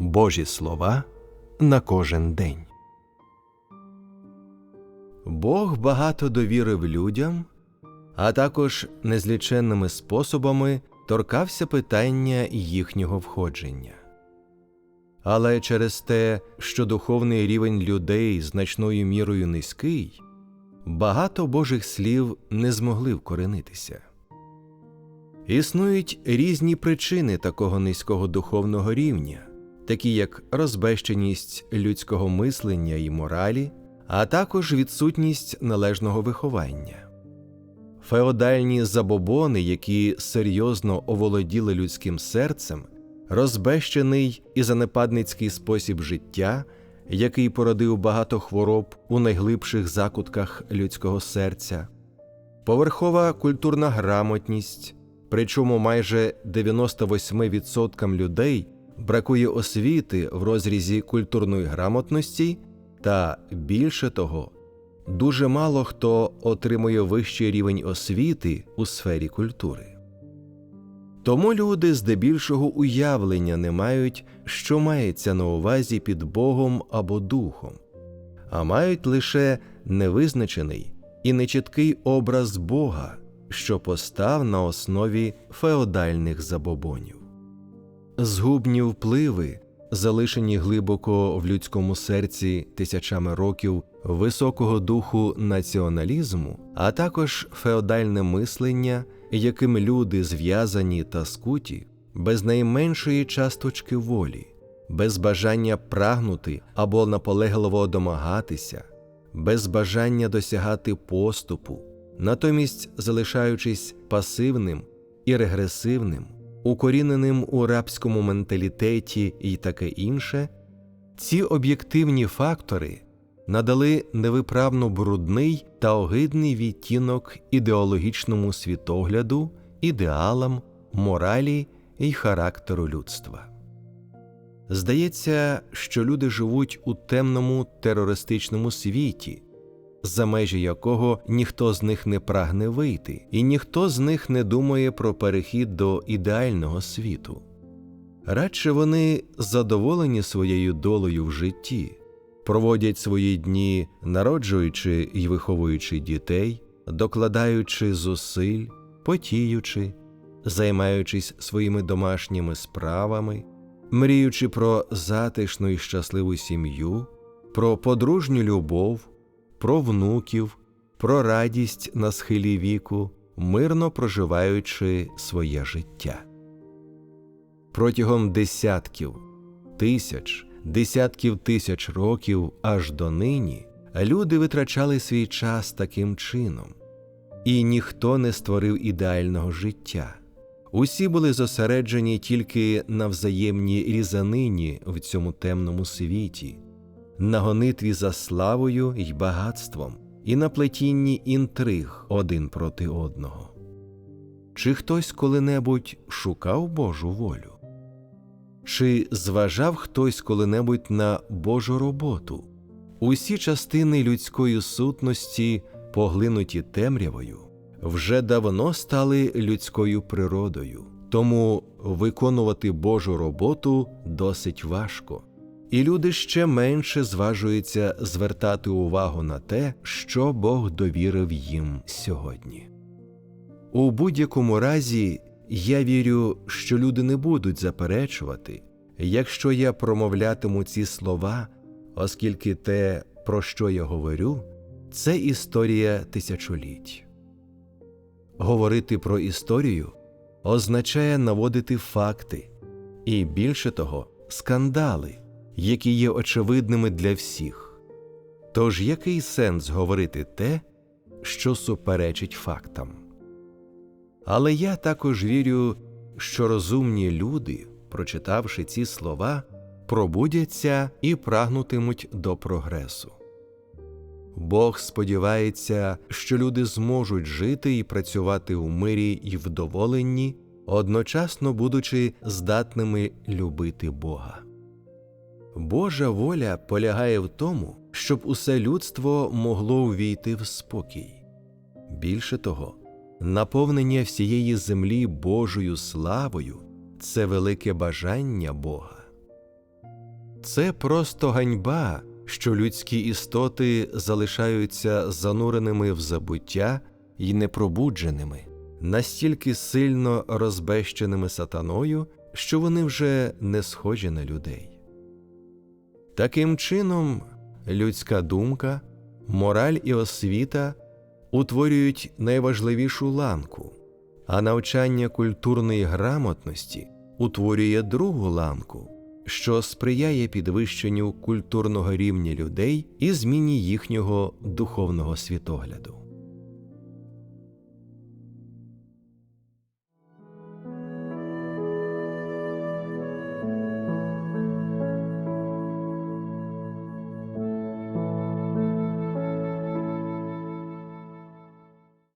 Божі слова на кожен день. Бог багато довірив людям, а також незліченними способами торкався питання їхнього входження. Але через те, що духовний рівень людей значною мірою низький, багато Божих слів не змогли вкоренитися. Існують різні причини такого низького духовного рівня, такі як розбещеність людського мислення і моралі, а також відсутність належного виховання. Феодальні забобони, які серйозно оволоділи людським серцем, розбещений і занепадницький спосіб життя, який породив багато хвороб у найглибших закутках людського серця, поверхова культурна грамотність, причому майже 98% людей бракує освіти в розрізі культурної грамотності, та більше того, дуже мало хто отримує вищий рівень освіти у сфері культури. Тому люди здебільшого уявлення не мають, що мається на увазі під Богом або Духом, а мають лише невизначений і нечіткий образ Бога, що постав на основі феодальних забобонів. Згубні впливи, залишені глибоко в людському серці тисячами років високого духу націоналізму, а також феодальне мислення, яким люди зв'язані та скуті, без найменшої часточки волі, без бажання прагнути або наполегливо домагатися, без бажання досягати поступу, натомість залишаючись пасивним і регресивним, укоріненим у рабському менталітеті і таке інше, ці об'єктивні фактори надали невиправно брудний та огидний відтінок ідеологічному світогляду, ідеалам, моралі і характеру людства. Здається, що люди живуть у темному терористичному світі, за межі якого ніхто з них не прагне вийти, і ніхто з них не думає про перехід до ідеального світу. Радше вони задоволені своєю долею в житті, проводять свої дні, народжуючи і виховуючи дітей, докладаючи зусиль, потіючи, займаючись своїми домашніми справами, мріючи про затишну і щасливу сім'ю, про подружню любов, про внуків, про радість на схилі віку, мирно проживаючи своє життя. Протягом десятків, тисяч, десятків тисяч років аж до нині люди витрачали свій час таким чином, і ніхто не створив ідеального життя. Усі були зосереджені тільки на взаємній різанині в цьому темному світі, на гонитві за славою й багатством, і на плетінні інтриг один проти одного. Чи хтось коли-небудь шукав Божу волю? Чи зважав хтось коли-небудь на Божу роботу? Усі частини людської сутності, поглинуті темрявою, вже давно стали людською природою, тому виконувати Божу роботу досить важко, і люди ще менше зважуються звертати увагу на те, що Бог довірив їм сьогодні. У будь-якому разі я вірю, що люди не будуть заперечувати, якщо я промовлятиму ці слова, оскільки те, про що я говорю, це історія тисячоліть. Говорити про історію означає наводити факти і, більше того, скандали, які є очевидними для всіх. Тож який сенс говорити те, що суперечить фактам? Але я також вірю, що розумні люди, прочитавши ці слова, пробудяться і прагнутимуть до прогресу. Бог сподівається, що люди зможуть жити і працювати у мирі і вдоволенні, одночасно будучи здатними любити Бога. Божа воля полягає в тому, щоб усе людство могло увійти в спокій. Більше того, наповнення всієї землі Божою славою це велике бажання Бога. Це просто ганьба, що людські істоти залишаються зануреними в забуття і непробудженими, настільки сильно розбещеними сатаною, що вони вже не схожі на людей. Таким чином, людська думка, мораль і освіта утворюють найважливішу ланку, а навчання культурної грамотності утворює другу ланку, що сприяє підвищенню культурного рівня людей і зміні їхнього духовного світогляду.